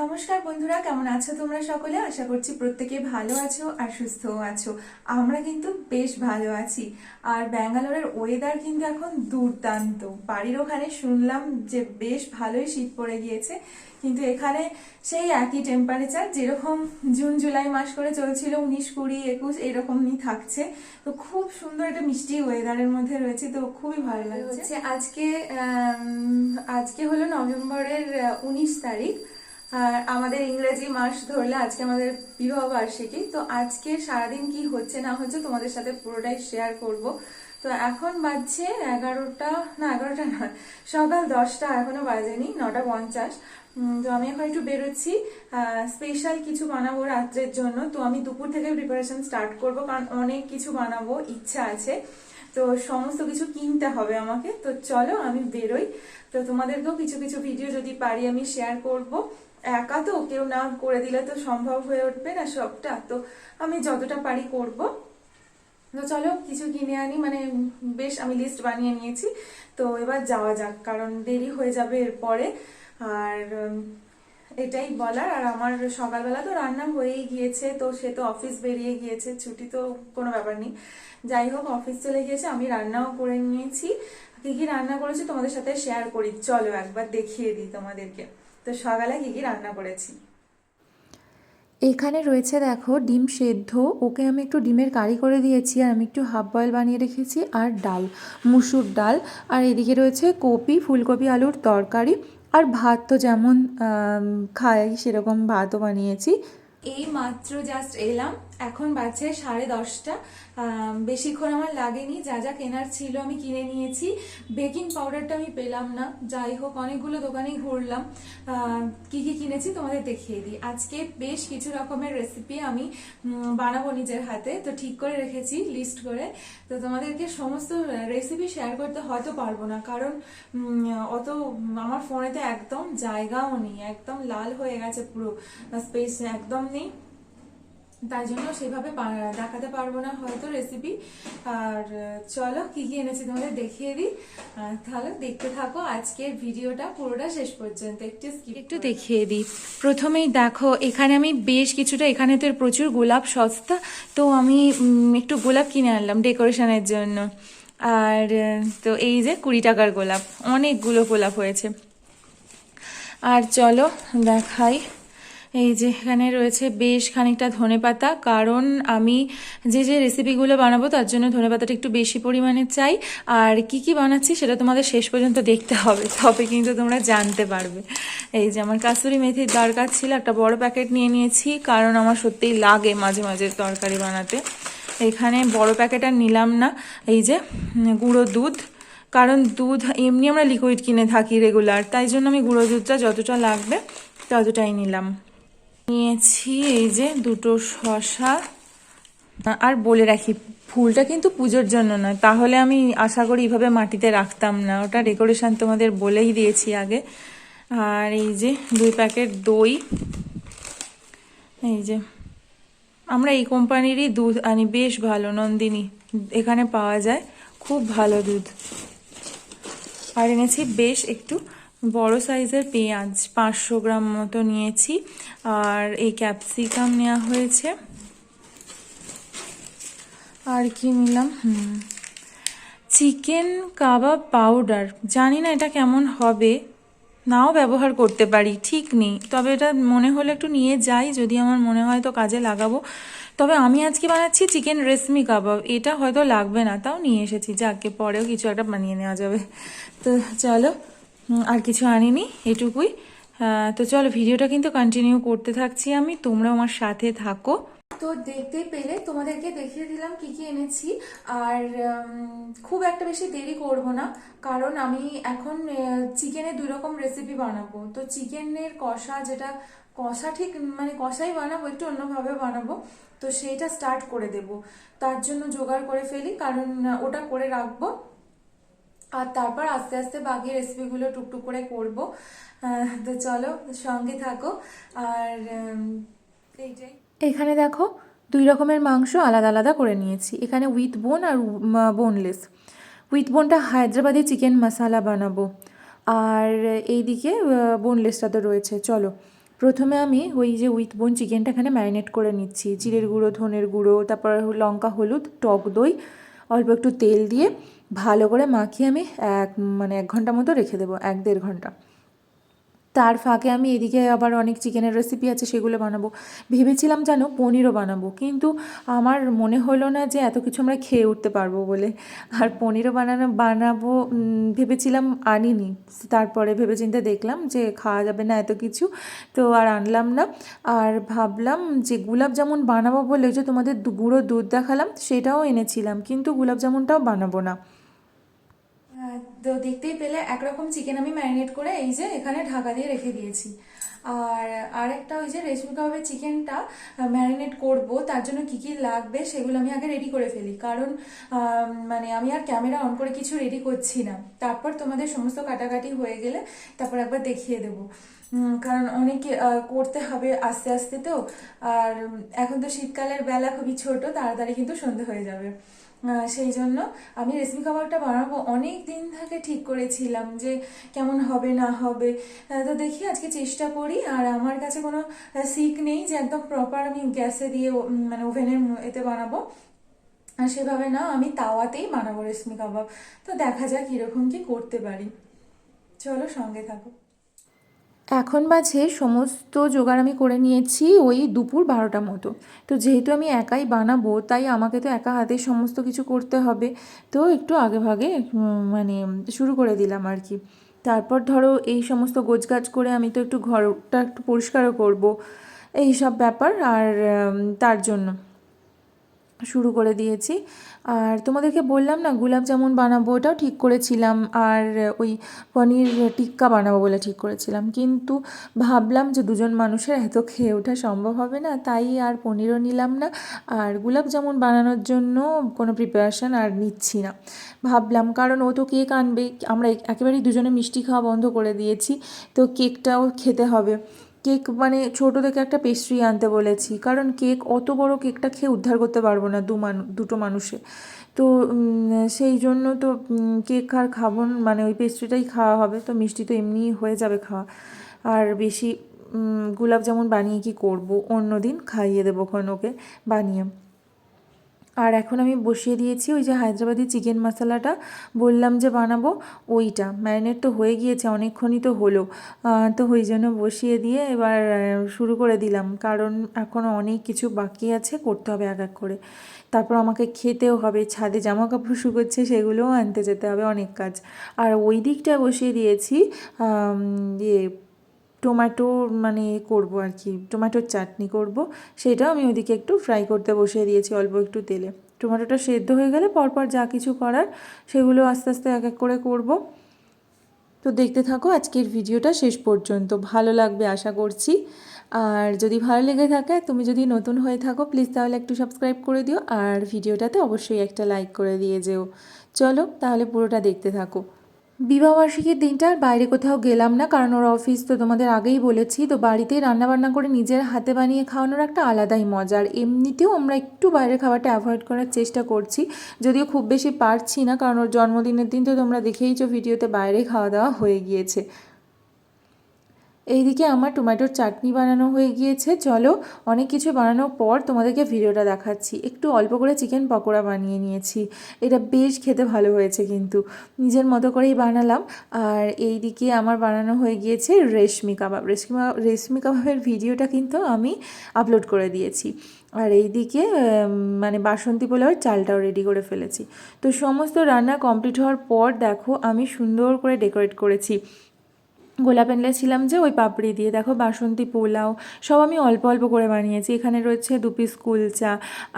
নমস্কার বন্ধুরা, কেমন আছো তোমরা সকলে? আশা করছি প্রত্যেকে ভালো আছো আর সুস্থও আছো। আমরা কিন্তু বেশ ভালো আছি। আর ব্যাঙ্গালোরের ওয়েদার কিন্তু এখন দুর্দান্ত। বাড়ির ওখানে শুনলাম যে বেশ ভালোই শীত পড়ে গিয়েছে। কিন্তু এখানে সেই একই টেম্পারেচার যেরকম জুন, জুলাই মাস করে চলছিল, উনিশ, কুড়ি, একুশ, এরকমই থাকছে। তো খুব সুন্দর একটা মিষ্টি ওয়েদারের মধ্যে রয়েছে, তো খুবই ভালো লাগছে। আজকে আজকে হলো নভেম্বরের উনিশ তারিখ। আর আমাদের ইংরেজি মাস ধরলে আজকে আমাদের বিবাহ বার্ষিকী, তো আজকে সারাদিন কি হচ্ছে না হচ্ছে তোমাদের সাথে পুরোটাই শেয়ার করব। তো এখন বাজছে এগারোটা, না এগারোটা নয়, সকাল দশটা, এখনও বাজেনি, নটা পঞ্চাশ। তো আমি এখন একটু বেরোচ্ছি। স্পেশাল কিছু বানাবো রাত্রের জন্য। তো আমি দুপুর থেকে প্রিপারেশন স্টার্ট করব, কারণ অনেক কিছু বানাবো, ইচ্ছা আছে। তো সমস্ত কিছু কিনতে হবে আমাকে। তো চলো আমি বেরোই। তো তোমাদেরকেও কিছু কিছু ভিডিও যদি পারি আমি শেয়ার করব। একা তো, কেউ না করে দিলে তো সম্ভব হয়ে উঠবে না সবটা। তো আমি যতটা পারি করব। তো চলো, কিছু কিনে আনি। মানে বেশ, আমি লিস্ট বানিয়ে নিয়েছি। তো এবার যাওয়া যাক, কারণ দেরি হয়ে যাবে এরপরে। আর এটাই বলার। আর আমার সকালবেলা তো রান্না হয়েই গিয়েছে, তো সে তো অফিস বেরিয়ে গিয়েছে। ছুটি তো কোনো ব্যাপার নেই। যাই হোক অফিস চলে গিয়েছে, আমি রান্নাও করে নিয়েছি। কী কী রান্না করেছি তোমাদের সাথে শেয়ার করি। চলো একবার দেখিয়ে দিই তোমাদেরকে। তো সকালে কী কী রান্না করেছি? এখানে রয়েছে দেখো ডিম সেদ্ধ। ওকে আমি একটু ডিমের কারি করে দিয়েছি আর আমি একটু হাফ বয়েল বানিয়ে রেখেছি আর ডাল মুসুর ডাল। আর এদিকে রয়েছে কপি ফুলকপি আলুর তরকারি আর ভাত তো যেমন খাই সেরকম ভাতও বানিয়েছি। এই মাত্র জাস্ট এলাম। এখন বাজছে সাড়ে দশটা। বেশিক্ষণ আমার লাগেনি, যা যা কেনার ছিল আমি কিনে নিয়েছি। বেকিং পাউডারটা আমি পেলাম না। যাই হোক, অনেকগুলো দোকানেই ঘুরলাম। কি কি কিনেছি তোমাদের দেখিয়ে দিই। আজকে বেশ কিছু রকমের রেসিপি আমি বানাবো নিজের হাতে। তো ঠিক করে রেখেছি লিস্ট করে। তো তোমাদেরকে সমস্ত রেসিপি শেয়ার করতে হয়তো পারব না। কারণ অত, আমার ফোনেতে একদম জায়গাও নেই। একদম লাল হয়ে গেছে পুরো স্পেস একদম নেই। তাই জন্য সেভাবে দেখাতে পারব না হয়তো রেসিপি আর চলো কি কি এনেছি তোমাদের দেখিয়ে দিই। তাহলে দেখতে থাকো আজকের ভিডিওটা পুরোটা শেষ পর্যন্ত। একটু একটু দেখিয়ে দিই। প্রথমেই দেখো এখানে আমি বেশ কিছুটা এখানে তো প্রচুর গোলাপ সস্তা তো আমি একটু গোলাপ কিনে আনলাম ডেকোরেশনের জন্য। আর তো এই যে কুড়ি টাকার গোলাপ অনেকগুলো গোলাপ হয়েছে। আর চলো দেখাই। এই যে এখানে রয়েছে বেশ খানিকটা ধনেপাতা কারণ আমি যে যে রেসিপিগুলো বানাবো, তার জন্য ধনেপাতাটা একটু বেশি পরিমাণে চাই। আর কি কি বানাচ্ছি সেটা তোমাদের শেষ পর্যন্ত দেখতে হবে, তবে কিন্তু তোমরা জানতে পারবে। এই যে আমার কাসুরি মেথির দরকার ছিল, একটা বড় প্যাকেট নিয়ে নিয়েছি, কারণ আমার সত্যিই লাগে মাঝে মাঝে তরকারি বানাতে। এখানে বড় প্যাকেট আর নিলাম না। এই যে, গুঁড়ো দুধ। কারণ দুধ, এমনি আমরা লিকুইড কিনে থাকি রেগুলার তাই জন্য আমি গুঁড়ো দুধটা যতটা লাগবে ততটাই নিলাম। নিয়েছি, এই যে দুটো শশা। আর বলে রাখি, ফুলটা কিন্তু পুজোর জন্য নয়। তাহলে আমি আশা করি এইভাবে মাটিতে রাখতাম না। ওটা ডেকোরেশন তোমাদের বলেই দিয়েছি আগে। আর এই যে দুই প্যাকেট দই। এই যে আমরা এই কোম্পানিরই দুধ আনি, বেশ ভালো নন্দিনী। এখানে পাওয়া যায়, খুব ভালো দুধ। আর এনেছি বেশ একটু বড় সাইজের পেঁয়াজ পাঁচশো গ্রাম মতো নিয়েছি, আর এই ক্যাপসিকাম নেওয়া হয়েছে। আর কি নিলাম? Chicken kebab powder. জানি না এটা কেমন হবে। নাও ব্যবহার করতে পারি, ঠিক নেই। তবে এটা মনে হলে একটু নিয়ে যাই, যদি আমার মনে হয় তো কাজে লাগাবো। তবে আমি আজকে বানাচ্ছি চিকেন রেশমি কাবাব। এটা হয়তো লাগবে না, তাও নিয়ে এসেছি। যাকে পরেও কিছু একটা বানিয়ে নেওয়া যাবে। তো চলো আর কিছু আনিনি এটুকুই। তো চলো, ভিডিওটা কিন্তু কন্টিনিউ করতে থাকছি আমি। তোমরা আমার সাথে থাকো। তো দেখতে পেলে তোমাদেরকে দেখিয়ে দিলাম কি কি এনেছি। আর খুব একটা বেশি দেরি করব না, কারণ আমি এখন চিকেনের দুই রকম রেসিপি বানাবো। তো চিকেনের কষা যেটা, কষা ঠিক মানে কষাই বানাবো, একটু অন্যভাবে বানাবো, তো সেইটা স্টার্ট করে দেব। তার জন্য জোগাড় করে ফেলি, কারণ ওটা করে রাখব। আর তারপর আস্তে আস্তে বাকি রেসিপিগুলো টুকটুক করে করব। তো চলো সঙ্গে থাকো। আর এইটাই। এখানে দেখো, দুই রকমের মাংস আলাদা আলাদা করে নিয়েছি। এখানে উইথ বোন আর বোনলেস উইথ বোনটা হায়দ্রাবাদি চিকেন মশালা বানাবো। আর এইদিকে বোনলেসটা তো রয়েছে। চলো, প্রথমে আমি ওই যে উইথ বোন চিকেনটা এখানে ম্যারিনেট করে নিচ্ছি। জিরের গুঁড়ো, ধনের গুঁড়ো, তারপর লঙ্কা, হলুদ, টক দই অল্প একটু তেল দিয়ে ভালো করে মাখিয়ে আমি এক মানে এক ঘণ্টা মতো রেখে দেবো, এক দেড় ঘণ্টা। তার ফাঁকে আমি এদিকে আবার অনেক চিকেনের রেসিপি আছে, সেগুলো বানাবো। ভেবেছিলাম জানো পনিরও বানাবো, কিন্তু আমার মনে হলো না যে এত কিছু আমরা খেয়ে উঠতে পারব বলে। আর পনিরও বানানো, বানাবো ভেবেছিলাম আনিনি। তারপরে ভেবেচিন্তে দেখলাম যে খাওয়া যাবে না এত কিছু, তো আর আনলাম না। আর ভাবলাম যে গুলাব জামুন বানাবো বলে যে তোমাদের গুঁড়ো দুধ দেখালাম, সেটাও এনেছিলাম, কিন্তু গুলাব জামুনটাও বানাবো না। তো দেখতেই পেলে একরকম চিকেন আমি ম্যারিনেট করে এই যে এখানে ঢাকা দিয়ে রেখে দিয়েছি। আর আরেকটা ওই যে রেশমি কাবাবের চিকেনটা ম্যারিনেট করব, তার জন্য কি কি লাগবে সেগুলো আমি আগে রেডি করে ফেলি। কারণ মানে আমি আর ক্যামেরা অন করে কিছু রেডি করছি না। তারপর তোমাদের সমস্ত কাটাকাটি হয়ে গেলে তারপর একবার দেখিয়ে দেবো। কারণ অনেকে করতে হবে আস্তে আস্তে তো। আর এখন তো শীতকালের বেলা খুবই ছোট, তাড়াতাড়ি কিন্তু সন্ধে হয়ে যাবে। সেই জন্য আমি রেশমি কাবাবটা বানাবো অনেক দিন থেকে ঠিক করেছিলাম যে কেমন হবে, না হবে। তো দেখি আজকে চেষ্টা করি, আর আমার কাছে কোনো সিক নেই যে একদম প্রপার আমি গ্যাসে দিয়ে মানে ওভেনের এতে বানাবো। আর সেভাবে না, আমি তাওয়াতেই বানাবো রেশমি কাবাব। তো দেখা যাক কীরকম কি করতে পারি। চলো সঙ্গে থাকো। এখন বাজে সমস্ত জোগাড় আমি করে নিয়েছি ওই দুপুর বারোটা মতো। তো যেহেতু আমি একাই বানাবো, তাই আমাকে তো একা হাতে সমস্ত কিছু করতে হবে। তো একটু আগে ভাগে মানে শুরু করে দিলাম আর কি। তারপর ধরো এই সমস্ত গোছগাছ করে আমি তো একটু ঘরটা একটু পরিষ্কারও করব এই সব ব্যাপার আর তার জন্য। শুরু করে দিয়েছি। আর তোমাদেরকে বললাম না গুলাব জামুন বানাবো ওটাও ঠিক করেছিলাম। আর ওই পনির টিক্কা বানাবো বলে ঠিক করেছিলাম। কিন্তু ভাবলাম যে দুজন মানুষের এত খেয়ে ওঠা সম্ভব হবে না, তাই আর পনিরও নিলাম না। আর গুলাব জামুন বানানোর জন্য কোনো প্রিপারেশান আর নিচ্ছি না। ভাবলাম, কারণ ও তো কেক আনবে, আমরা একেবারেই দুজনে মিষ্টি খাওয়া বন্ধ করে দিয়েছি, তো কেকটাও খেতে হবে। কেক মানে ছোটো থেকে একটা পেস্ট্রি আনতে বলেছি। কারণ কেক অত বড় কেকটা খেয়ে উদ্ধার করতে পারব না দু মানু, দুটো মানুষে। তো সেই জন্য তো কেক আর খাব মানে ওই পেস্ট্রিটাই খাওয়া হবে। তো মিষ্টি তো এমনিই হয়ে যাবে খাওয়া। আর বেশি গুলাব জামুন বানিয়ে কি করব? অন্য দিন খাইয়ে দেবো ওখানে ওকে বানিয়ে। আর এখন আমি বসিয়ে দিয়েছি ওই যে হায়দ্রাবাদি চিকেন মশলাটা। বললাম যে বানাবো ওইটা। ম্যারিনেট তো হয়ে গিয়েছে, অনেকক্ষণই তো হলো। তো ওই জন্য বসিয়ে দিয়ে এবার শুরু করে দিলাম। কারণ এখনও অনেক কিছু বাকি আছে, করতে হবে এক এক করে। তারপর আমাকে খেতেও হবে। ছাদে জামা কাপড় শুকোচ্ছে, সেগুলোও আনতে যেতে হবে অনেক কাজ। আর ওই দিকটা বসিয়ে দিয়েছি ইয়ে টোম্যাটো মানে করব আর কি টোম্যাটোর চাটনি করব, সেটাও আমি ওইদিকে একটু ফ্রাই করতে বসিয়ে দিয়েছি অল্প একটু তেলে। টমেটোটা সেদ্ধ হয়ে গেলে পরপর যা কিছু করার সেগুলো আস্তে আস্তে এক এক করে করব। তো দেখতে থাকো আজকের ভিডিওটা শেষ পর্যন্ত, ভালো লাগবে আশা করছি। আর যদি ভালো লেগে থাকে, তুমি যদি নতুন হয়ে থাকো প্লিজ তাহলে একটু সাবস্ক্রাইব করে দিও, আর ভিডিওটাতে অবশ্যই একটা লাইক করে দিয়ে যেও। চলো তাহলে পুরোটা দেখতে থাকো। বিবাহবার্ষিকীর দিনটা বাইরে কোথাও গেলাম না, কারণ ওর অফিস তো তোমাদের আগেই বলেছি, তো বাড়িতেই রান্নাবান্না করে নিজের হাতে বানিয়ে খাওয়ানোর একটা আলাদাই মজা। আর এমনিতেও আমরা একটু বাইরে খাবারটা অ্যাভয়েড করার চেষ্টা করছি, যদিও খুব বেশি পারছি না, কারণ ওর জন্মদিনের দিন তো তোমরা দেখেইছো, ভিডিওতে বাইরে খাওয়া দাওয়া হয়ে গিয়েছে। এইদিকে আমার টমেটোর চাটনি বানানো হয়ে গিয়েছে। চলো, অনেক কিছু বানানোর পর তোমাদেরকে ভিডিওটা দেখাচ্ছি। একটু অল্প করে চিকেন পকোড়া বানিয়ে নিয়েছি। এটা বেশ খেতে ভালো হয়েছে কিন্তু। নিজের মতো করেই বানালাম। আর এইদিকে আমার বানানো হয়ে গিয়েছে রেশমি কাবাব। রেশমি রেশমি কাবাবের ভিডিওটা কিন্তু আমি আপলোড করে দিয়েছি। আর এইদিকে মানে বাসন্তী পোলাওয়ের চালটাও রেডি করে ফেলেছি। তো সমস্ত রান্না কমপ্লিট হওয়ার পর দেখো, আমি সুন্দর করে ডেকোরেট করেছি। গোলাপ এনেছিলাম যে ওই পাপড়ি দিয়ে। দেখো বাসন্তী পোলাও, সব আমি অল্প অল্প করে বানিয়েছি। এখানে রয়েছে দু পিস কুলচা,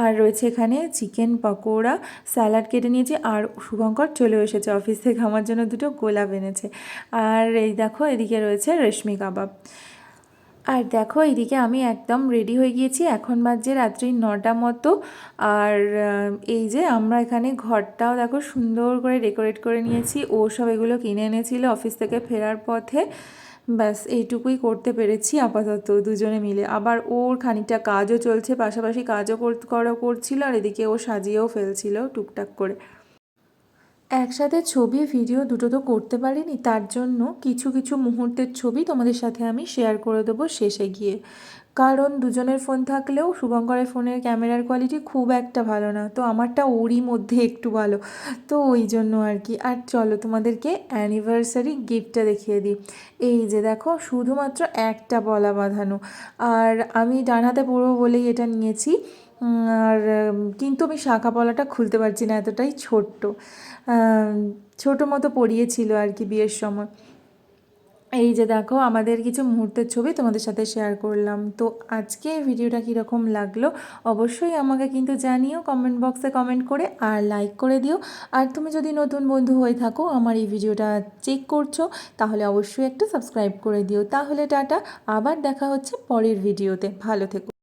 আর রয়েছে এখানে চিকেন পকোড়া স্যালাড কেটে নিয়েছি, আর শুভঙ্কর চলে এসেছে অফিস থেকে। আমার জন্য দুটো গোলাপ এনেছে। আর এই দেখো, এদিকে রয়েছে রেশমি কাবাব। আর দেখো, এইদিকে আমি একদম রেডি হয়ে গিয়েছি। এখন বাজছে রাত্রি নটা মতো। আর এই যে আমরা এখানে ঘরটাও দেখো সুন্দর করে ডেকোরেট করে নিয়েছি। ও সব এগুলো কিনে এনেছিল অফিস থেকে ফেরার পথে। ব্যাস, এইটুকুই করতে পেরেছি আপাতত দুজনে মিলে। আবার ওর খানিকটা কাজও চলছে, পাশাপাশি কাজও কর- করা করছিল, আর এদিকে ও সাজিয়েও ফেলছিল টুকটাক করে। একসাথে ছবি ভিডিও দুটো তো করতে পারিনি, তার জন্য কিছু কিছু মুহূর্তের ছবি তোমাদের সাথে আমি শেয়ার করে দেবো শেষে গিয়ে। কারণ দুজনের ফোন থাকলেও শুভঙ্করের ফোনের ক্যামেরার কোয়ালিটি খুব একটা ভালো না, তো আমারটা ওরই মধ্যে একটু ভালো। তো ওই জন্য আর কি। আর চলো তোমাদেরকে অ্যানিভার্সারি গিফটটা দেখিয়ে দিই। এই যে দেখো, শুধুমাত্র একটা বলা বাঁধানো। আর আমি ডান হাতে পরবো বলেই এটা নিয়েছি। আর কিন্তু আমি শাখা পলাটা খুলতে পারছি না এতটাই ছোট্ট। ছোটো মতো পরিয়েছিল আর কি বিয়ের সময়। এই যে দেখো, আমাদের কিছু মুহূর্তের ছবি তোমাদের সাথে শেয়ার করলাম। তো আজকে ভিডিওটা কীরকম লাগল অবশ্যই আমাকে কিন্তু জানিও কমেন্ট বক্সে কমেন্ট করে আর লাইক করে দিও। আর তুমি যদি নতুন বন্ধু হয়ে থাকো, আমার এই ভিডিওটা চেক করছ, তাহলে অবশ্যই একটা সাবস্ক্রাইব করে দিও। তাহলে টাটা, আবার দেখা হচ্ছে পরের ভিডিওতে। ভালো থেকো।